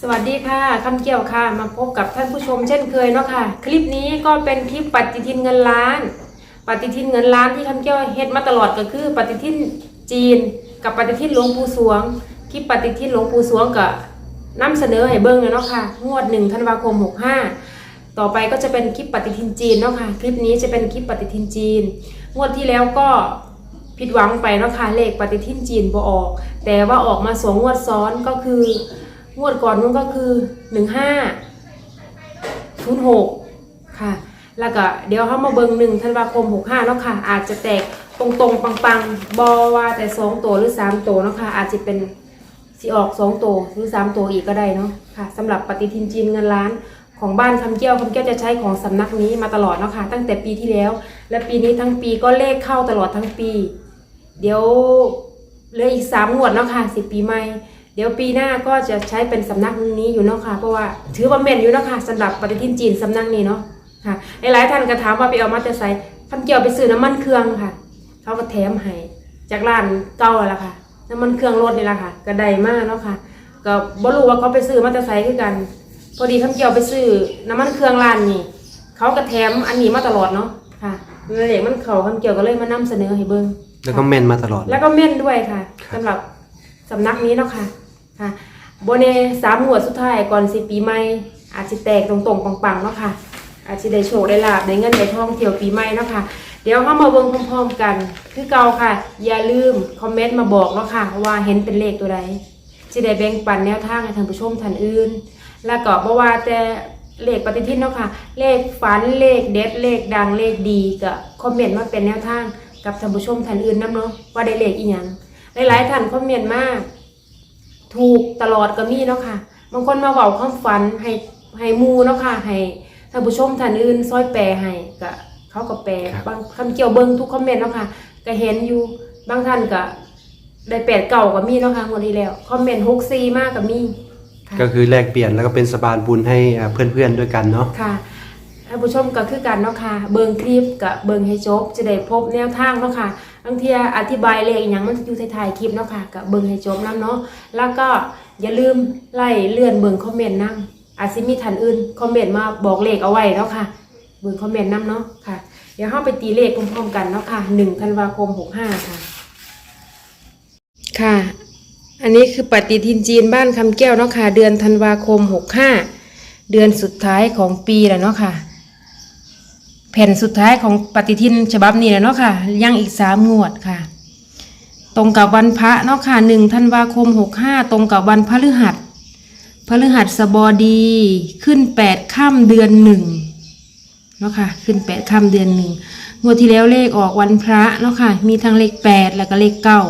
สวัสดีค่ะคำเกี่ยวค่ะ มาพบกับท่านผู้ชมเช่นเคยเนาะค่ะ คลิปนี้ก็เป็นคลิปปฏิทินเงินล้าน ปฏิทินเงินล้านที่คำเกี่ยวเฮ็ดมาตลอดก็คือ ปฏิทินจีน กับปฏิทินหลวงปู่สวง คลิปปฏิทินหลวงปู่สวงก็นำเสนอให้เบิ่งเลยเนาะค่ะ งวดหนึ่งธันวาคม 65 ต่อไปก็จะเป็นคลิปปฏิทินจีนเนาะค่ะ คลิปนี้จะเป็นคลิปปฏิทินจีน งวดที่แล้วก็ผิดหวังไปเนาะค่ะ เลขปฏิทินจีนบ่ออก แต่ว่าออกมาสองงวดซ้อนก็คือ งวดก่อนนู้นก็คือหนึ่งห้าศูนย์หกค่ะ แล้วก็เดี๋ยวเขามาเบิงหนึ่งธันวาคมหกห้าเนาะค่ะ อาจจะแตกตรงตรงๆ ปังๆ บอว่าแต่สองตัวหรือสามตัวเนาะค่ะ อาจจะเป็นสีออกสองตัวหรือสามตัวอีกก็ได้เนาะค่ะสำหรับปฏิทินจีนเงินล้านของบ้านคำเกี้ยวคำเกี้ยวจะใช้ของสำนักนี้มาตลอดเนาะค่ะ ตั้งแต่ปีที่แล้ว และปีนี้ทั้งปีก็เลขเข้าตลอดทั้งปี เดี๋ยวเหลืออีกสามงวดเนาะค่ะสิปีใหม่ เดี๋ยวปีหน้าก็จะใช้เป็นสำนักนี้อยู่เนาะค่ะ เพราะว่าถือว่าแม่นอยู่เนาะค่ะสำหรับปฏิทินจีนสำนักนี้เนาะค่ะหลายๆท่านก็ถามว่าไปเอามาแต่ไสคำเกี่ยวไปซื้อน้ำมันเครื่องค่ะ เขาก็แถมให้จากร้านเก่าแล้วค่ะ น้ำมันเครื่องรถนี่แหละค่ะ ก็ได้มากเนาะค่ะ ก็บ่รู้ว่าเขาไปซื้อมาแต่ไสคือกัน พอดีคำเกี่ยวไปซื้อน้ำมันเครื่องร้านนี่เขาก็แถมอันนี้มาตลอดเนาะค่ะเลยมันเขาคำเกี่ยวก็เลยมานำเสนอให้เบิ่งแล้วก็แม่นมาตลอด แล้วก็เม่นด้วยค่ะครับสำหรับสำนักนี้เนาะค่ะ ค่ะโบเนสามหัวดสุดท้ายก่อนสิปีใหม่ อาจจะแตกตรงๆปังๆเนาะค่ะ อาจจะได้โชคได้ลาบได้เงินได้ทองเที่ยวปีใหม่เนาะค่ะ เดี๋ยวเข้ามาเบิ่งพร้อมๆกัน คือเก่าค่ะ อย่าลืมคอมเมนต์มาบอกเนาะค่ะว่าเห็นเป็นเลขตัวใดจะได้แบ่งปันแนวทางให้ท่านผู้ชมท่านอื่น แล้วก็บ่ว่าแต่เลขปฏิทินเนาะค่ะ เลขฝันเลขเด็ดเลขดังเลขดีก็คอมเมนต์มาเป็นแนวทางกับท่านผู้ชมท่านอื่นนํเนาะว่าได้เลขอีหยังหลายๆท่านคอมเมนต์มาก ถูกตลอดก็มีเนาะค่ะบางคนมาเว้าความฝันให้ให้หมูเนาะค่ะให้ท่านผู้ชมท่านอื่นซอยแปลให้ก็เขาก็แปลครับบางคำเกี่ยวเบิ่งทุกคอมเมนต์เนาะค่ะก็เห็นอยู่บางท่านก็ได้แปดเก่าก็มีเนาะค่ะงวดที่แล้วคอมเมนต์หกซีมากก็มีค่ะก็คือแลกเปลี่ยนแล้วก็เป็นสะพานบุญให้อ่าเพื่อนๆด้วยกันเนาะค่ะท่านผู้ชมก็คือกันเนาะค่ะ เบิงคลิปกับเบิงให้จบ จะได้พบแนวทางเนาะค่ะบางทีอธิบายเลขอย่างมันอยู่ท้ายๆคลิปเนาะค่ะกับเบิงให้จบนํเนาะแล้วก็อย่าลืมไล่เลื่อนเบิงคอมเมนต์นํอาจสิมีท่านอื่นคอมเมนต์มาบอกเลขเอาไว้เนาะค่ะเบิงคอมเมนต์นํเนาะค่ะ เดี๋ยวเฮาไปตีเลขพร้อมๆกันเนาะค่ะ1ธันวาคม65ค่ะ ค่ะ อันนี้คือปฏิทินจีนบ้านคำแก้วเนาะค่ะ เดือนธันวาคม65เดือนสุดท้ายของปีแล้วเนาะค่ะ แผ่นสุดท้ายของปฏิทินฉบับนี้แล้วเนาะค่ะยังอีกสามงวดค่ะ ตรงกับวันพระเนาะค่ะหนึ่งธันวาคม65ตรงกับวันพฤหัสพฤหัสบดีขึ้นแปดค่ำเดือนหนึ่งเนาะค่ะขึ้นแปดค่ำเดือนหนึ่งงวดที่แล้วเลขออกวันพระเนาะค่ะมีทั้งเลขแปดแล้วก็เลขเก้า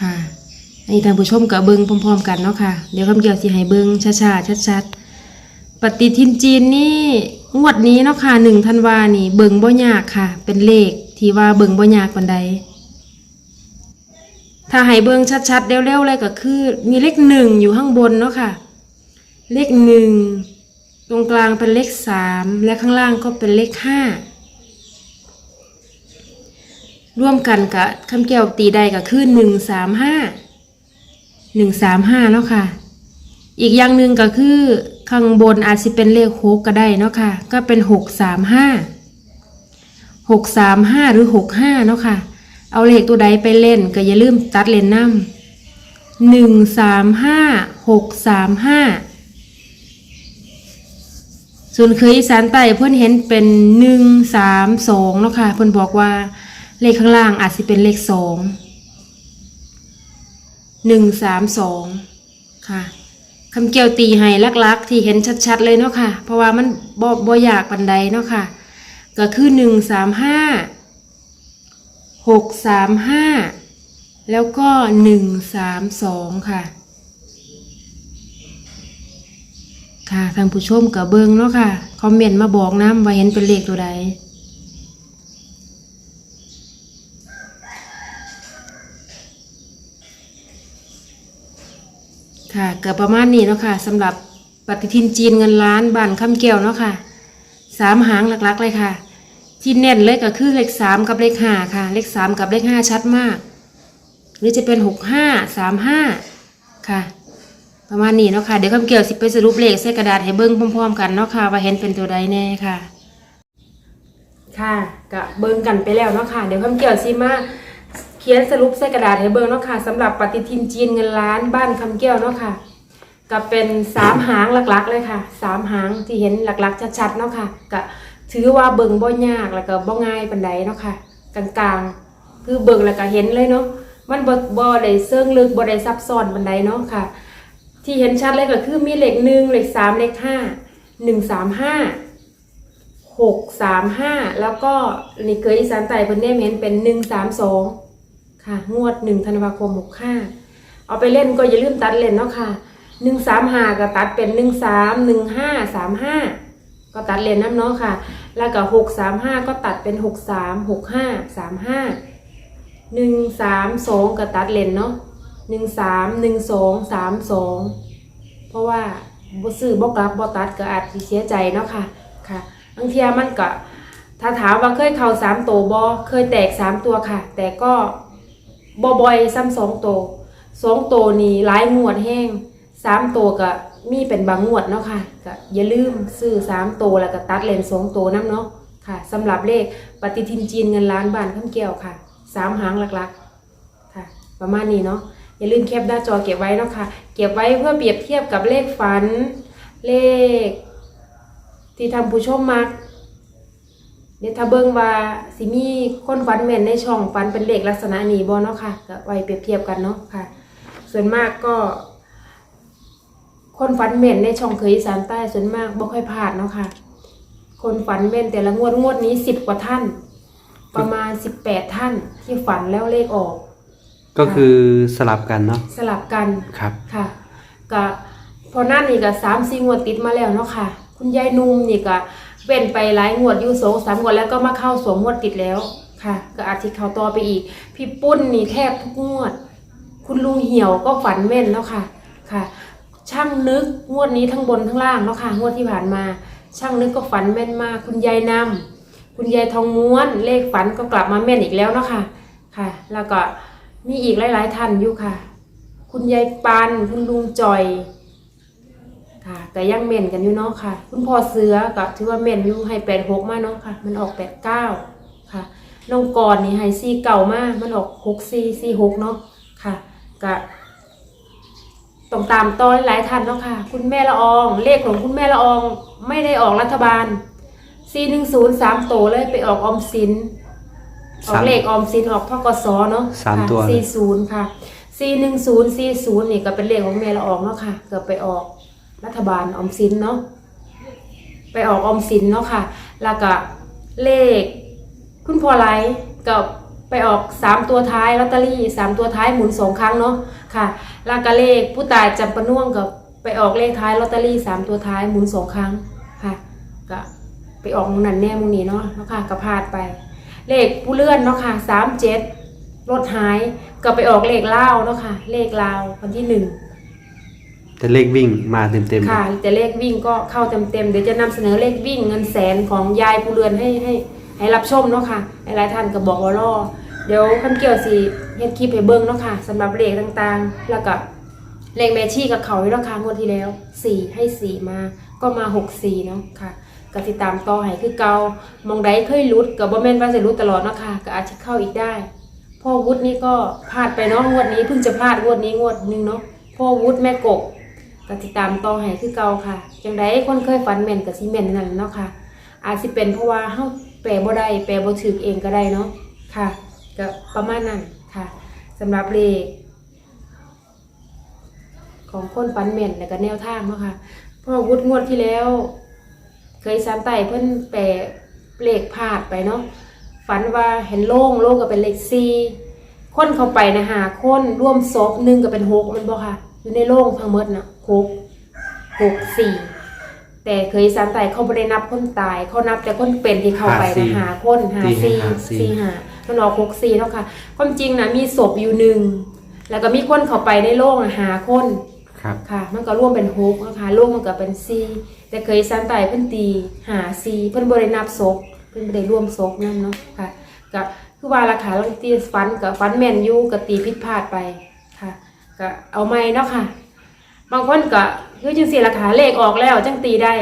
ค่ะอันนี้ท่านผู้ชมกับเบิงพร้อมๆ กันเนาะค่ะเดี๋ยวคำเกี่ยวสิให้เบิงช้าๆชัดๆปฏิทินจีนนี่ งวดนี้เนาะค่ะหนึ่งธันวานี่เบิงบ่ยากค่ะ เป็นเลขที่ว่าเบิงบ่ยากปานใดถ้าให้เบิงชัดๆเร็วๆเลยก็คือ มีเลขหนึ่งอยู่ข้างบนเนาะค่ะ เลขหนึ่งตรงกลางเป็นเลขสามและข้างล่างก็เป็นเลขห้าร่วมกันกับคำแก้วตีใดก็คือหนึ่งสามห้าหนึ่งสามห้าเนาะค่ะ อีกอย่างหนึ่งก็คือ ข้างบนอาจจะเป็นเลขหกก็ได้เนาะค่ะ ก็เป็นหกสามห้าหกสามห้าหรือหกห้าเนาะค่ะ เอาเลขตัวใดไปเล่นก็อย่าลืมตัดเลนน้ำหนึ่งสามห้าหกสามห้าส่วนเคยอีสานใต้เพื่อนเห็นเป็นหนึ่งสามสองเนาะค่ะ เพื่อนบอกว่าเลขข้างล่างอาจจะเป็นเลขสองหนึ่งสามสองค่ะ คำเกี่ยวตีให้ลักๆ ที่เห็นชัดๆเลยเนาะค่ะ เพราะว่ามันบ่บ่อยากปันใดเนาะค่ะ ก็คือหนึ่งสามห้าหกสามห้าแล้วก็หนึ่งสามสองค่ะ ค่ะท่านผู้ชมกับเบิงเนาะค่ะ คอมเมนต์มาบอกน้ำว่าเห็นเป็นเลขตัวใด ค่ะเกือบประมาณนี้เนาะค่ะสำหรับปฏิทินจีนเงินล้านบ้านคำแก้วเนาะค่ะสามหางหลักๆเลยค่ะ ที่เน้นเลยก็คือเลขสามกับเลขห้าค่ะ เลขสามกับเลขห้าชัดมาก หรือจะเป็นหกห้าสามห้าค่ะ ประมาณนี้เนาะค่ะ เดี๋ยวคำเกี่ยวสิไปสรุปเลขใส่กระดาษให้เบิ่งพร้อมๆกันเนาะค่ะว่าเห็นเป็นตัวใดแน่ค่ะ ค่ะก็เบิ่งกันไปแล้วเนาะค่ะ เดี๋ยวคำเกี่ยวสิมา เขียนสรุปใส่กระดาษให้เบิ่งเนาะค่ะสำหรับปฏิทินจีนเงินล้านบ้านคำแก้วเนาะค่ะก็เป็นสามหางหลักๆเลยค่ะสามหางที่เห็นหลักๆชัดๆเนาะค่ะก็ถือว่าเบิ่งบ่ยากแล้วก็บ่ง่ายปานใดเนาะค่ะกลางๆ คือเบิ่งแล้วก็เห็นเลยเนาะมันบ่บ่ได้เซิงลึกบ่ได้ซับซ้อนปานใดเนาะค่ะ ที่เห็นชัดเลยก็คือมีเลขหนึ่งเลขสามเลขห้าหนึ่งสามห้าหกสามห้าแล้วก็นี่เคยอีสานใต้เพิ่นได้เห็นเป็นหนึ่งสามสอง ค่ะ งวดหนึ่งธันวาคมหกห้าเอาไปเล่นก็อย่าลืมตัดเล่นเนาะค่ะหนึ่งสามห้าก็ตัดเป็นหนึ่งสามหนึ่งห้าสามห้าก็ตัดเล่นน้ำเนาะค่ะ แล้วก็หกสามห้าก็ตัดเป็นหกสามหกห้าสามห้าหนึ่งสามสองก็ตัดเล่นเนาะหนึ่งสามหนึ่งสองสามสองเพราะว่าบซื้อบกลับบตัดก็อาจสิเสียใจเนาะค่ะค่ะบางทีมันก็ถ้าถามว่าเคยเข้าสามตัวบ่เคยแตกสามตัวค่ะ แต่ก็ บ่บ่อยซ้ำสองตัวสองตัวนี่หลายงวดแห้งสามตัวก็มีเป็นบางงวดเนาะค่ะก็อย่าลืมซื้อสามตัวแล้วก็ตัดเลนสองตัวนํเนาะค่ะสำหรับเลขปฏิทินจีนเงินล้านบาทข้ามแก้วค่ะสามหางหลักๆค่ะ ประมาณนี้เนาะอย่าลืมแคปหน้าจอเก็บไว้เนาะค่ะเก็บไว้เพื่อเปรียบเทียบกับเลขฝันเลข ที่ทำผู้ชมมัก เดี๋ยวถ้าเบิ่งว่าสิมีคนฝันแม่นในช่องฝันเป็นเลขลักษณะนี้บ่เนาะค่ะก็ไว้เปรียบเทียบกันเนาะค่ะ ส่วนมากก็ คนฝันแม่นในช่องเคยอีสานใต้ส่วนมากบ่ค่อยพลาดเนาะค่ะ คนฝันแม่นแต่ละงวดงวดนี้สิบกว่าท่าน ประมาณสิบแปดท่านที่ฝันแล้วเลขออก ก็คือสลับกันเนาะสลับกันครับ ค่ะก็พอนั่นนี่ก็สามสี่งวดติดมาแล้วเนาะค่ะ คุณยายนุ่มนี่ก็ เว้นไปหลายงวดอยู่สองสามงวดแล้วก็มาเข้าสวงงวดติดแล้วค่ะ ก็อาจจะเข้าต่อไปอีก พี่ปุ้นนี่แทบทุกงวด คุณลุงเหี่ยวก็ฝันแม่นแล้วค่ะค่ะ ช่างนึกงวดนี้ทั้งบนทั้งล่างแล้วค่ะงวดที่ผ่านมา ช่างนึกก็ฝันแม่นมากคุณยายนำคุณยายทองม้วนเลขฝันก็กลับมาแม่นอีกแล้วเนาะค่ะค่ะ แล้วก็มีอีกหลาย ๆท่านอยู่ค่ะ คุณยายปันคุณลุงจอย ค่ะแต่ยังเม่นกันอยู่เนาะค่ะ คุณพ่อเสือก็ถือว่าเม่นอยู่ให้แปดหกมาเนาะค่ะ มันออกแปดเก้าค่ะน้องกรนี่ให้ซีเก่ามากมันออกหกซีซีหกเนาะค่ะก็ต้องตามต่อหลายๆท่านเนาะค่ะ คุณแม่ละออง เลขของคุณแม่ละอองไม่ได้ออกรัฐบาลซีหนึ่งศูนย์สามโตวเลยไปออกออมสินออกเลขออมสินออกทกสเนาะสามตัวเลยสี่ศูนย์ค่ะสี่หนึ่งศูนย์สี่ศูนย์นี่ก็เป็นเลขของแม่ละอองเนาะค่ะ เกิดไปออก รัฐบาลออมสินเนาะไปออกออมสินเนาะค่ะ แล้วก็เลข คุณพอไลกับไปออกสามตัวท้ายลอตเตอรี่สามตัวท้ายหมุนสองครั้งเนาะค่ะแล้วก็เลขผู้ตายจำปะน่วงกับไปออกเลขท้ายลอตเตอรี่สามตัวท้ายหมุนสองครั้งค่ะก็ไปออกมุมนั้นแน่มุนี้เนาะเนาะค่ะก็พลาดไป เลขผู้เลื่อนเนาะค่ะสามเจ็ดรถหายก็ไปออกเลขเล่าเนาะค่ะ เลขเลาววันที่หนึ่ง แต่เลขวิ่งมาเต็มเต็มค่ะ แต่เลขวิ่งก็เข้าเต็มๆเดี๋ยวจะนำเสนอเลขวิ่งเงินแสนของยายผู้เรือนให้ให้ให้รับชมเนาะค่ะหลายท่านก็บอกว่ารอเดี๋ยวคันเกี่ยวสีเฮ็ดคลิปให้เบิ่งเนาะค่ะสำหรับเลขต่างๆ แล้วก็เลขแมชี่กับเขาที่ราคางวดที่แล้วสี่ให้สี่มาก็มาหกสี่เนาะค่ะก็ติดตามต่อให้คือเกามองใดเคยรุดกับบ่แม่นว่าจะรุดตลอดเนาะค่ะก็อาจจะเข้าอีกได้พ่อวุฒินี่ก็พลาดไปเนาะงวดนี้เพิ่งจะพลาดงวดนี้งวดหนึงเนาะพ่อวุฒิแม่กบ ก็ติดตามต่อให้คือเก่าค่ะจังไดคนเคยฝันแม่นกับสิแม่นนั่นเนาะค่ะ อาจสิเป็นเพราะว่าเฮาแปลบ่ได้แปลบ่ถูกเองก็ได้เนาะค่ะก็ประมาณนั้นค่ะสำหรับเลขของคนฝันแม่นและก็แนวทางเนาะค่ะเพราะวุฒิงวดที่แล้ว เคยสามไต่เพิ่นแปลเลขพลาดไปเนาะฝันว่าเห็นโล่งโล่งก็เป็นเลข4คนเข้าไปนะหาคนร่วมศพหนึ่งก็เป็นหกมันบ่ค่ะ อยู่ในโล่งทั้งหมดน่ะ หกหกสี่แต่เคยสามไต่เขาไม่ได้นับคนตาย เขานับแต่คนเป็นที่เข้าไปนะหาคนหาสี่สี่หามันออกหกสี่เนาะค่ะ ความจริงนะมีศพอยู่หนึ่งแล้วก็มีคนเข้าไปในโล่งน่ะหาคนครับค่ะ มันก็ร่วมเป็นหกนะคะร่วมมันก็เป็นสี่แต่เคยสามไต่เพิ่นตีหาสี่เพิ่นบรินับศพเพิ่นบ่ได้ร่วมศพนั่นเนาะค่ะก็คือว่าราคาลางตีฟันกับฟันแม่นอยู่กับตีผิดพลาดไปค่ะก็เอาไม่เนาะค่ะ บางคนก็คือจังสี่ราคาเลขออกแล้วจังตีได้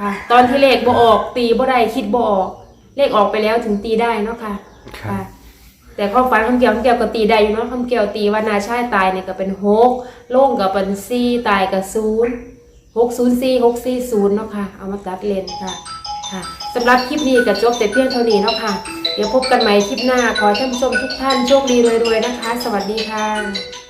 ค่ะ ตอนที่เลขบ่ออกตีบ่ได้คิดบ่ออก เลขออกไปแล้วถึงตีได้เนาะค่ะครับ ค่ะ แต่ความฝันคำเกี่ยวคำเกี่ยวก็ตีได้อยู่เนาะคำเกี่ยวตีว่านาชายตายเนี่ยก็เป็นหกโล่งกับเป็นสี่ตายกับศูนย์หกศูนย์สี่หกสี่ศูนย์เนาะค่ะเอามาตัดเลนค่ะค่ะสำหรับคลิปนี้ก็จบแต่เพียงเท่านี้เนาะค่ะ เดี๋ยวพบกันใหม่คลิปหน้าขอให้ท่านผู้ชมทุกท่านโชคดีรวยๆนะคะ สวัสดีค่ะ